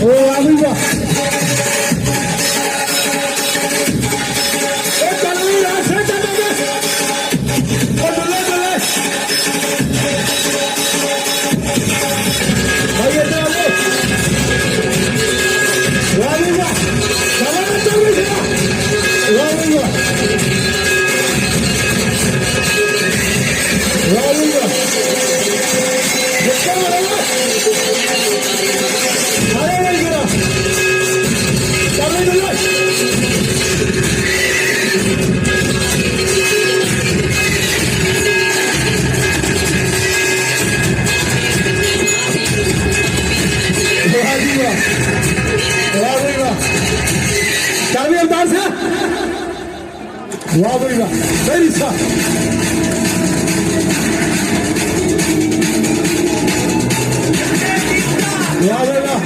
오, 아버지. Carabinieri dansa! Lavriga, Berisa! Lavriga!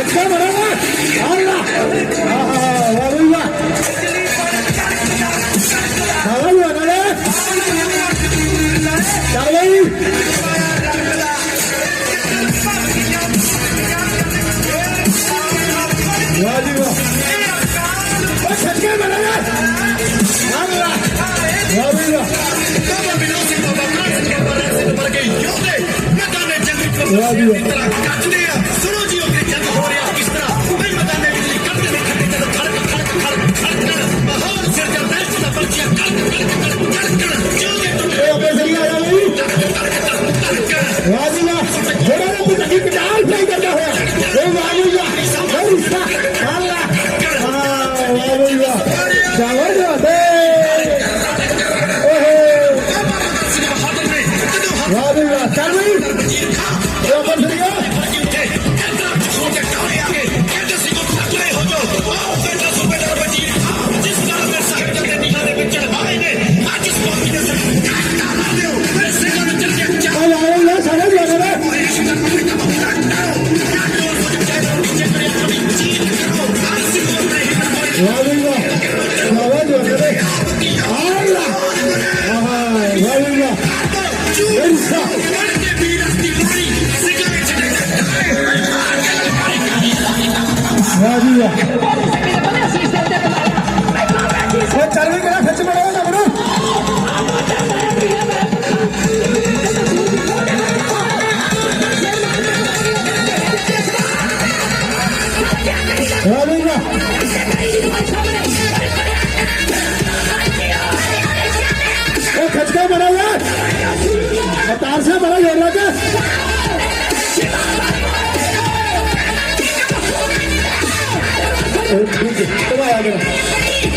Ekber var ama! Allah! Aha, Lavriga! Lavriga, nereye? Carabinieri! ਵਾਹ ਜੀ ਵਾਹ ਇਹ ਆਪਣੇ ਸਹੀ ਆ ਜਾ ਬਈ ਵਾਹ ਜੀ ਵਾਹ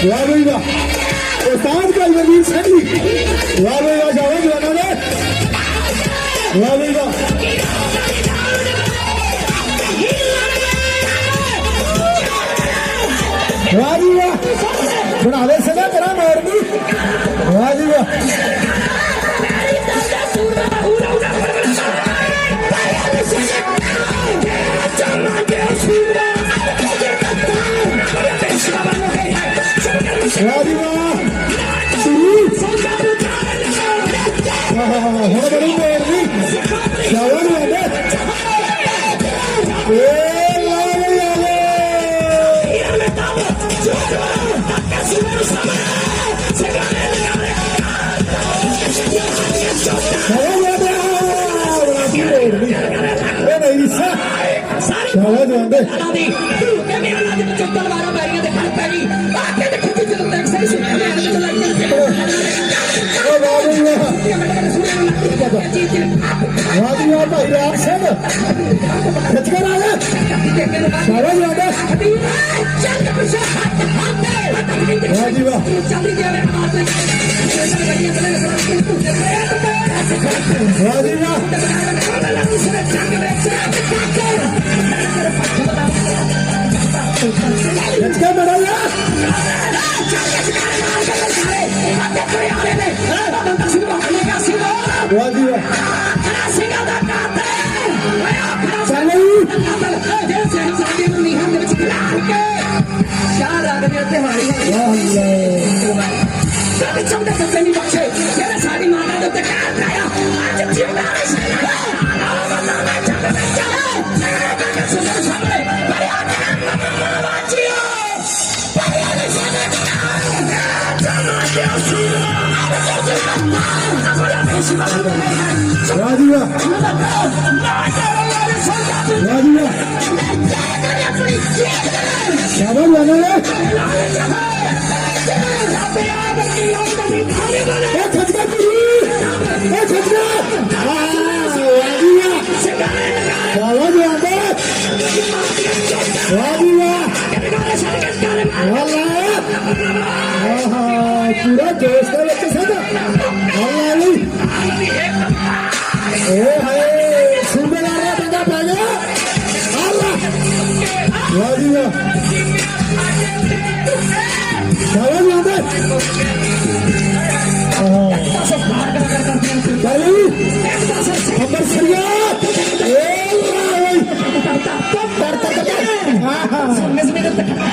ਵਾਹ ਬਈ ਵਾਹ ਉਸਤਾਦ ਕਾ ਵਜ਼ੀਰ ਸੈਣੀ ਵਾਹ ਬਈ ਵਾਹ ਜਾਵਾ ਜਵਾਨਾ ਨੇ ਵਾਹ ਬਈ ਵਾਹ ਵਾਹ ਜੀ। ਵਾਹ ਬਣਾ ਦੇ ਸਦਾ ਕਰਾਂ ਮੋੜ ਵਾਹ ਜੀ। ਵਾਹ ਵਾਹ ਆਹ ਹੁਣ ਬੜੀ ਮੋੜ ਦੀ ਜਾਵਾ ਜਵਾਨਾ ਏ ਲਾ ਲਾ ਲਾ ਇਹ ਨਹੀਂ ਸਾ ਸ਼ਾਵਾ ਜਾਂਦੇ ਦੀ ਤੂੰ ਕਿ ਮੇਰੇ ਨਾਲ ਦੇ ਚੱਕਰ ਮਾਰਾ ਬੈਰੀਆਂ ਦੇ ਖੜ ਪੈ ਗਈ రాదు రాదు రాదు ఇది ఆప్షన్ ఎత్తుగా రాదు సరోజు రాదు రాజీవా రాజీవా Radyo. Radyo. Şaban lan lan. E kaçma kuru. E kaçma. Radyo. Radyo abi. Radyo. Vallahi. Aha, pura göster.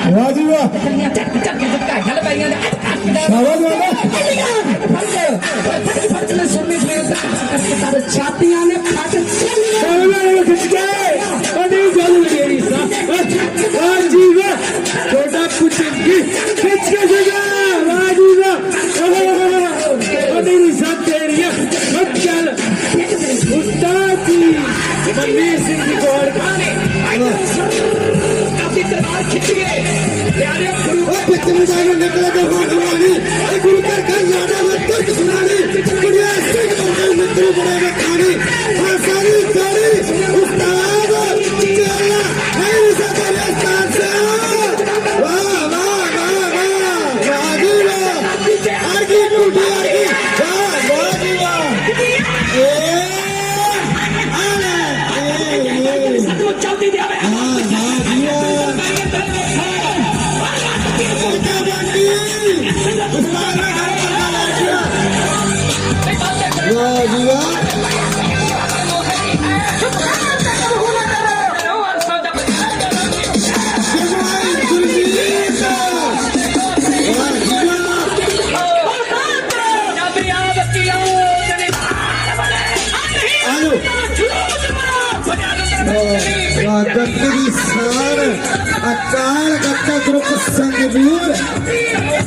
ਵਾਹ ਜੀ ਵਾਹ ਸ਼ਾਬਾਸ਼ ਬਾਬਾ ਛਾਤੀਆਂ ਨੇ ਫਟ ਚੱਲੀਆਂ ਖਿੱਚ ਕੇ ਪਿੱਛੇ ਨੂੰ ਨਿਕਲ ਕੇ ਹੋਣ ਵਾਲੇ ਗੁਰੂ ਘਰ ਘਰ ਜਾਣਾ ਮੈਂ ਤੁਰਕ ਸੁਣਾ गंदगी सार अकाल गंगा ग्रुप संगरूर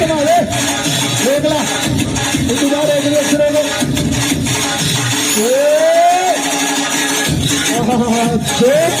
इतना है देख ला इंतजार है एक दूसरे को वाह वाह वाह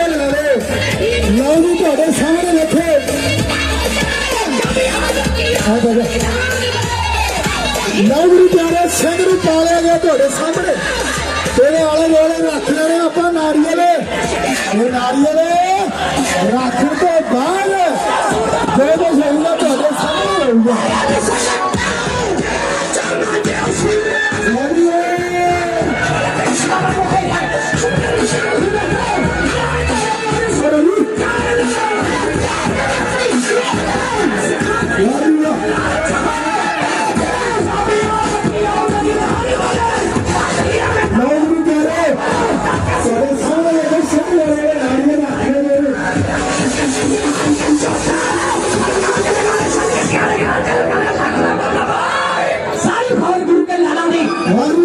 ਮੇਲਾ ਲਗਾ ਲਓ ਲਓ ਜੀ ਤੁਹਾਡੇ ਸਾਹਮਣੇ ਰੱਖੋ ਲਓ What?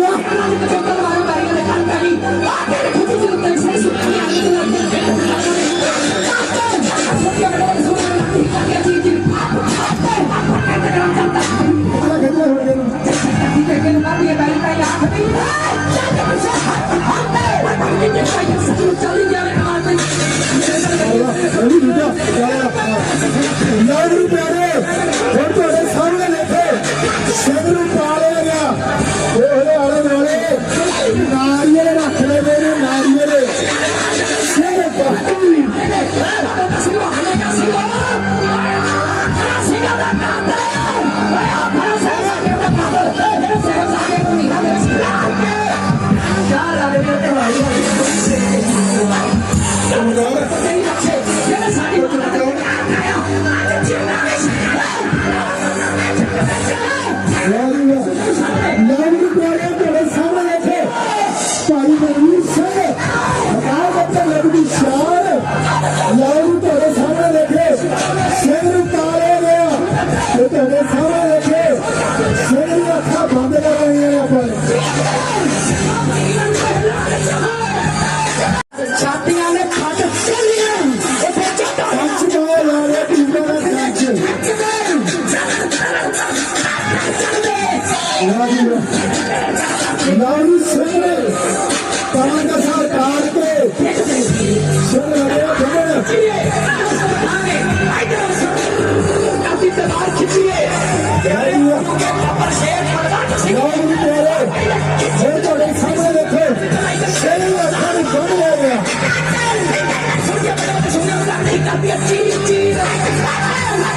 I'm a you.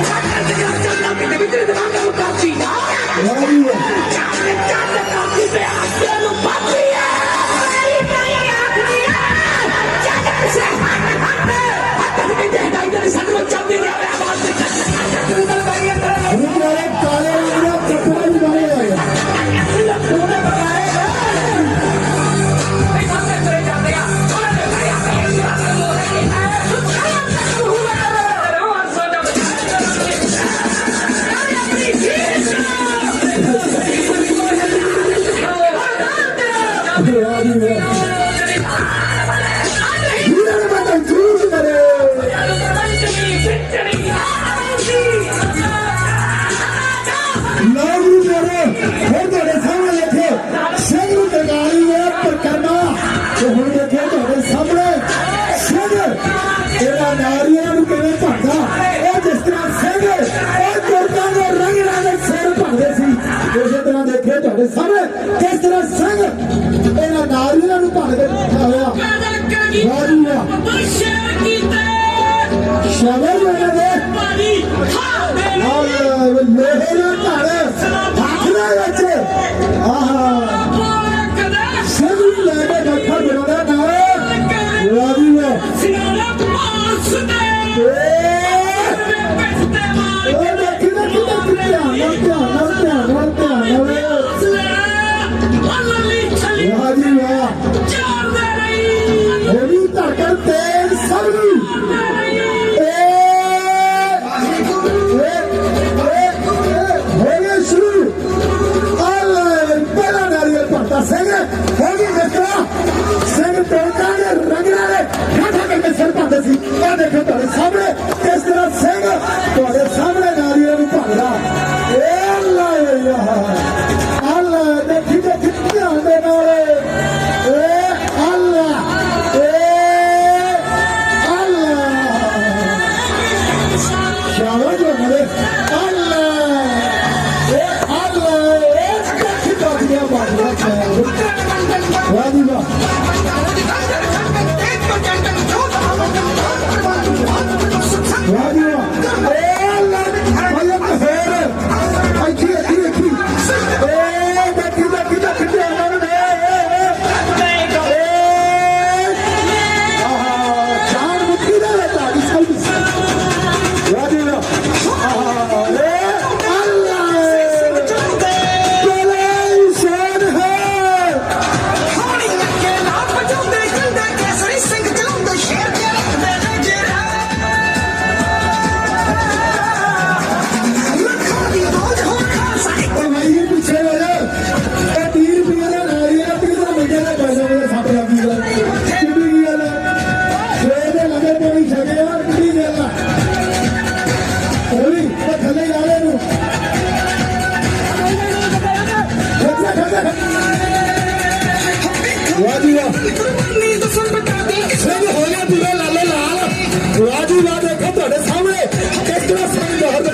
I'm sugar ਮੈਨੂੰ ਦੇ ਪਾਣੀ ਖਾ ਮੇਰੇ ਲੋਹੇ ਦਾ ਧੜ ਹੱਥ ਦੇ ਵਿੱਚ ਆਹਾ ਸਭ ਲੈ ਕੇ ਡੱਠਾ ਬਣਾਉਣਾ ਨਾ ਲਾਵੀ ਨਾ ਸਿਆਣਾ ਪਾਸ ਦੇ ਧੜਕਣ ਤੇਜ਼ ਸਭ ਨੂੰ まで語る。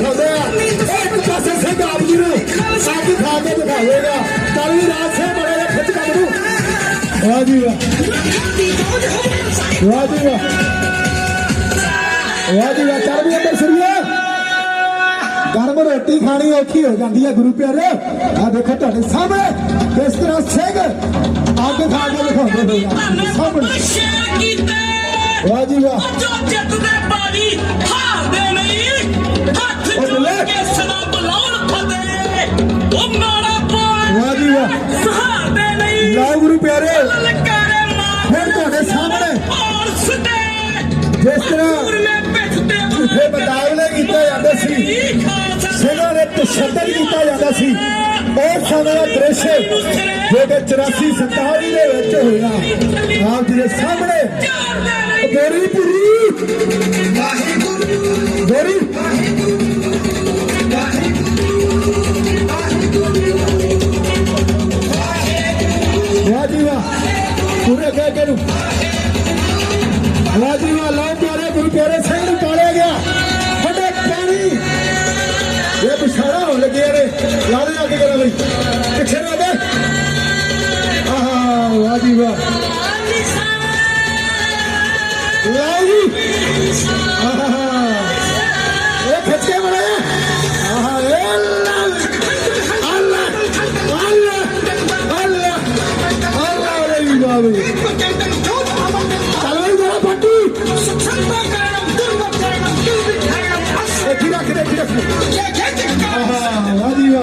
ਦਿਖਾਉਂਦੇ ਆ। ਇੱਕ ਪਾਸੇ ਸਿੰਘ ਆਪ ਜੀ ਨੂੰ ਸੱਜ ਖਾ ਕੇ ਦਿਖਾਵੇਗਾ। ਕੱਲ ਵੀ ਰਾਤ ਸੇ ਬੜੇ ਦਾ ਖਿੱਚ ਕੱਢ ਨੂੰ। ਵਾਹ ਜੀ ਵਾਹ। ਵਾਹ ਜੀ ਵਾਹ। ਵਾਹ ਜੀ ਵਾਹ। ਚੜ ਵੀ ਅੰਦਰ ਸਰੀਆ ਗਰਮ ਰੋਟੀ ਖਾਣੀ ਔਖੀ ਹੋ ਜਾਂਦੀ ਹੈ ਗੁਰੂ ਪਿਆਰੇ। ਆ ਦੇਖੋ ਤੁਹਾਡੇ ਸਾਹਮਣੇ ਕਿਸ ਤਰ੍ਹਾਂ ਸਿੰਘ ਅੱਗ ਖਾ ਕੇ ਦਿਖਾਉਂਦੇ ਹੋਇਆ ਸਾਹਮਣੇ। ਵਾਹ ਜੀ ਵਾਹ। ਪਿਆਰੇ। ਫਿਰ ਤੁਹਾਡੇ ਸਾਹਮਣੇ। ਜਿਸ ਤਰ੍ਹਾਂ ਝੂਠੇ ਮੁਕਾਬਲੇ ਕੀਤੇ ਜਾਂਦੇ ਸੀ। ਸਿੰਘਾਂ ਦੇ ਤਸ਼ੱਦਦ ਕੀਤਾ ਜਾਂਦਾ ਸੀ। ਉਹ ਸਮੇਂ ਦਾ ਦ੍ਰਿਸ਼ ਜੋ ਕਿ 84 47 ਦੇ ਵਿੱਚ ਹੋਇਆ। ਆਪ ਜੀ ਦੇ ਸਾਹਮਣੇ। ਗੋਰੀ ਪੁਰੀ ਗੋਰੀ। ਕੇ ਨੂੰ ਵਾਹ ਲਓ ਪਿਆਰੇ ਗੁਰੂ ਪਿਆਰੇ ਸਿੰਘ ਨੂੰ ਪਾਲਿਆ ਗਿਆ। ਵੱਡੇ ਪਾਣੀ ਇਹ ਬਿਸ਼ਾਰਾ ਹੋ ਲੱਗਿਆ ਰੇ ਲਾ ਦੇ ਅੱਗੇ ਕਰਾ ਬਈ ਪਿੱਛੇ ਨਾ ਦੇ। ਆਹਾ ਵਾਹ ਜੀ ਵਾਹ। ਲਓ ਜੀ। ਆਹਾ Hadi ya.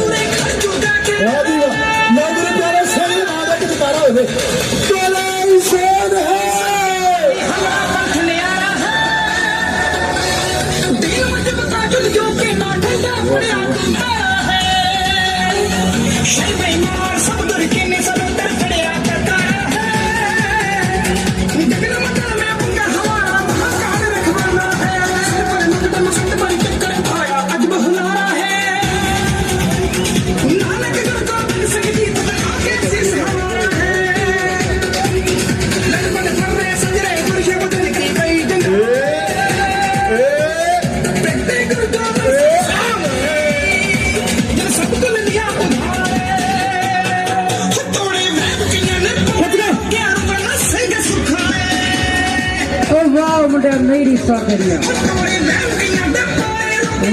वाह मुंडा मेरी साकरिया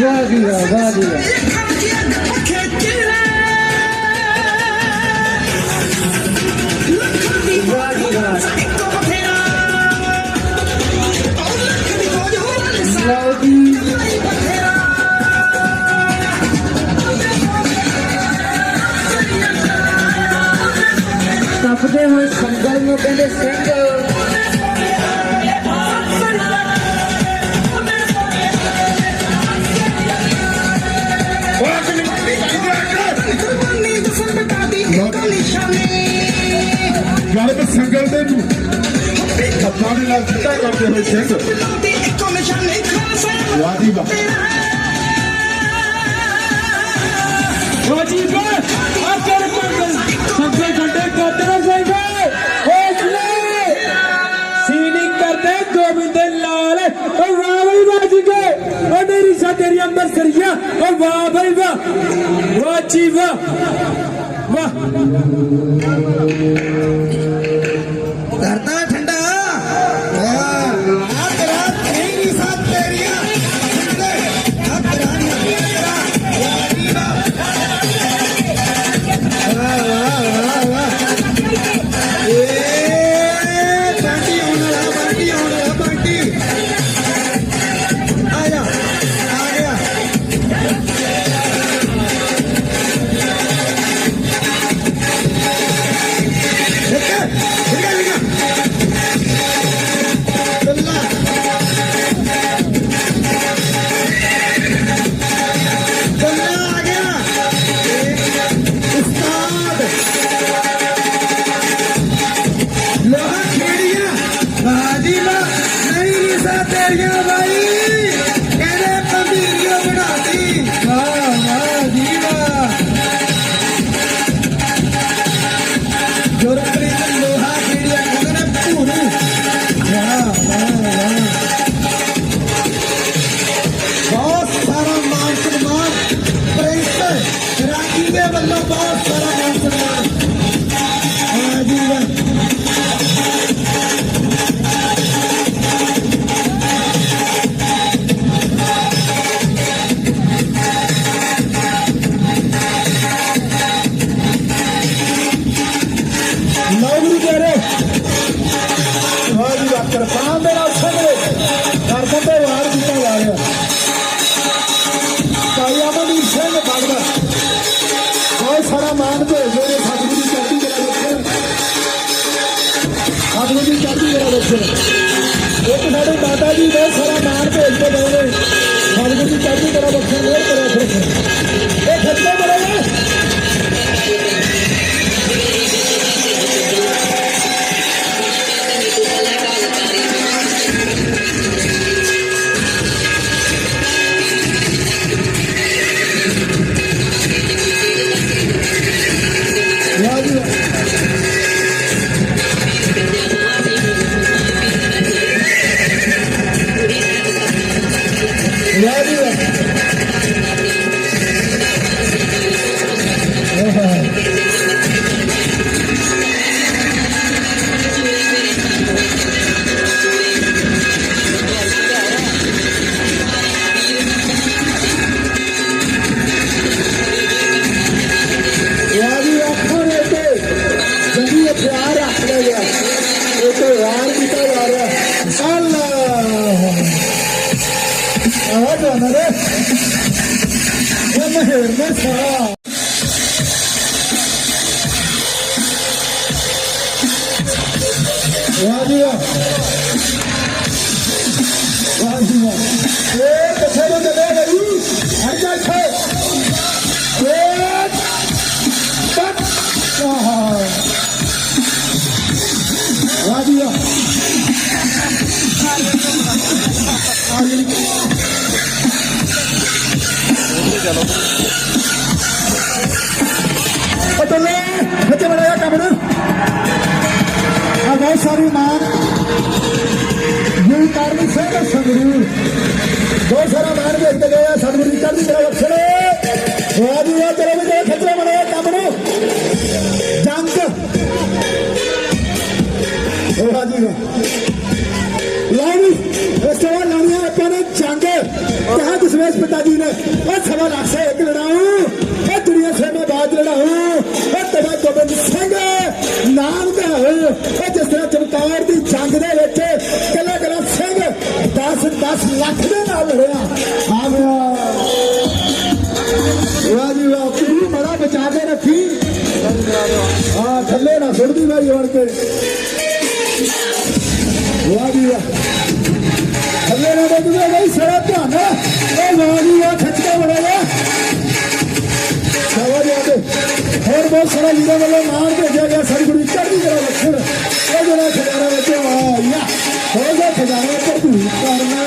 वाह जी वाह वाह जी वाह तपते हुए संगल में कहते ਗੱਲ ਤੇ ਸੰਗਲ ਦੇ ਨੂੰ ਹੱਥਾਂ ਦੇ ਨਾਲ ਸਿੱਧਾ ਕਰਦੇ ਹੋਏ ਸਿੰਘ। ਵਾਦੀ ਵਾ ਵਾਜੀ ਬਾ ਆਕਰ ਮੰਗਲ ਸਭੇ ਘੰਟੇ ਕੋਤਰਾ ਸਿੰਘ ਹੌਸਲੇ ਸੀਨਿੰਗ ਕਰਦੇ ਗੋਬਿੰਦ ਲਾਲ ਓ ਵਾਹ ਬਈ ਵਾਜੀ ਕੇ ਓ ਮੇਰੀ ਸਾ ਤੇਰੀ ਅੰਬਰ ਸਰੀਆ ਓ ਵਾਹ ਬਈ ਵਾਹ। ਵਾਜੀ ਵਾਹ। Cámara. ਗੁਰੂ ਪਿਆਰੇ ਵਾਹ ਜੀ ਵਾਹ ਕਿਰਪਾਨ ਦੇ ਨਾਲ ਸੰਗਲੇ ਦਰਸ਼ਨ ਤੇ ਵਾਰ ਕੀਤਾ ਜਾ ਰਿਹਾ ਭਾਈ ਅਮਨਦੀਪ ਸਿੰਘ ਬਾਗਦਾ ਬਹੁਤ ਸਾਰਾ ਮਾਨ ਭੇਜਦੇ ਨੇ ਸਤਿਗੁਰੂ ਦੀ ਚੜ੍ਹਦੀ ਕਲਾ ਰੱਖਣ ਸਤਿਗੁਰੂ ਦੀ ਚੜ੍ਹਦੀ ਕਲਾ ਰੱਖਣ ਇੱਕ ਸਾਡੇ ਦਾਦਾ ਜੀ ਬਹੁਤ ਸਾਰਾ ਮਾਨ ਭੇਜਦੇ ਗਏ ਨੇ ਸਤਿਗੁਰੂ ਦੀ ਚੜ੍ਹਦੀ ਕਲਾ ਰੱਖਣ ਪਤਲੇ ਬੱਚੇ ਬੜਾ ਕੰਮ ਆ ਬਹੁਤ ਸਾਰੀ ਮਾਨ ਇਹ ਕਾਰਨ ਸੇਵਾ ਸੰਗਰੂ ਬਹੁਤ ਸਾਰਾ ਮਾਨ ਵੇਖਦੇ ਕਹਾ ਦਸਵੇਸ਼ ਪਿਤਾ ਜੀ ਨੇ ਉਹ ਸਵਾ ਲੱਖ ਸੇ ਇੱਕ ਲੜਾਉ ਇਹ ਦੁਨੀਆ ਸੇ ਮੈਂ ਬਾਜ ਲੜਾਉ ਇਹ ਤੇਰਾ ਗੋਬਿੰਦ ਸਿੰਘ ਨਾਮ ਦਾ ਹੋ ਇਹ ਜਿਸ ਤਰ੍ਹਾਂ ਚਮਕੌਰ ਦੀ ਜੰਗ ਦੇ ਵਿੱਚ 10 10 ਲੱਖ ਦੇ ਨਾਲ ਲੜਿਆ। ਆ ਗਿਆ ਵਾਹ ਜੀ ਵਾਹ ਤੂੰ ਬੜਾ ਬਚਾ ਕੇ ਰੱਖੀ। ਆ ਥੱਲੇ ਨਾ ਸੁੱਟਦੀ ਭਾਈ ਵੜ ਕੇ। ਵਾਹ ਜੀ ਵਾਹ ਥੱਲੇ ਨਾ ਬੱਦੂਗਾ ਸਾਰਾ ਧਿਆਨ ਉਹ ਵਾਹ ਜੀ ਵਾਹ ਖਿੱਚ ਕੇ ਸਵਾ ਜੀ ਆਦੇ ਹੋਰ ਬਹੁਤ ਸਾਰਾ ਲੀਡਰ ਵੱਲੋਂ ਮਾਰ ਭੇਜਿਆ ਗਿਆ। ਸਤਿਗੁਰੂ ਦੀ ਚੜ੍ਹਦੀ ਕਲਾ ਰੱਖਣ ਇਹ ਜਿਹੜਾ ਖਜ਼ਾਨਾ ਵਿੱਚ ਆਇਆ ਹੋ ਗਿਆ ਖਜ਼ਾਨਾ ਭਰਪੂਰ ਕਰਨਾ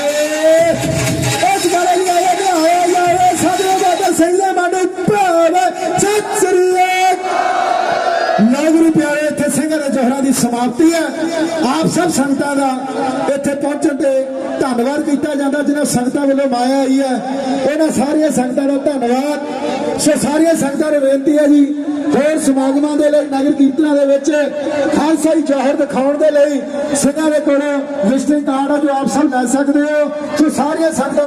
ਇਹ ਜਗਾਲੇ ਦੀ ਆਇਆ ਕਿ ਆਇਆ ਜਾਵੇ ਸਾਡੇ ਬਾਬਾ ਸਿੰਘ ਦੇ ਮਾਡੇ ਭਾਵੇ ਸਤਿ ਸ੍ਰੀ ਅਕਾਲ। ਪਿਆਰੇ, ਇੱਥੇ ਸਿੰਘਾਂ ਦੇ ਜੋਹਰਾਂ ਦੀ ਸਮਾਪਤੀ ਹੈ। ਆਪ ਸਭ ਸੰਗਤਾਂ ਦਾ ਇੱਥੇ ਪਹੁੰਚਣ ਤੇ ਧੰਨਵਾਦ ਕੀਤਾ ਜਾਂਦਾ ਜਿਨ੍ਹਾਂ ਸੰਗਤਾਂ ਵੱਲੋਂ ਮਾਇਆ ਆਈ ਹੈ। ਉਹਨਾਂ ਸਾਰੀਆਂ ਸੰਗਤਾਂ ਦਾ ਧੰਨਵਾਦ। ਸੋ ਸਾਰੀਆਂ ਸੰਗਤਾਂ ਨੂੰ ਬੇਨਤੀ ਹੈ ਜੀ, ਹੋਰ ਸਮਾਗਮਾਂ ਦੇ ਲਈ, ਨਗਰ ਕੀਰਤਨਾਂ ਦੇ ਵਿੱਚ ਖਾਲਸਾਈ ਜ਼ਾਹਰ ਦਿਖਾਉਣ ਦੇ ਲਈ ਸਿੰਘਾਂ ਦੇ ਕੋਲ ਵਿਜ਼ਿਟਿੰਗ ਕਾਰਡ ਆ ਜੋ ਆਪ ਸਭ ਲੈ ਸਕਦੇ ਹੋ। ਸੋ ਸਾਰੀਆਂ ਸੰਗਤਾਂ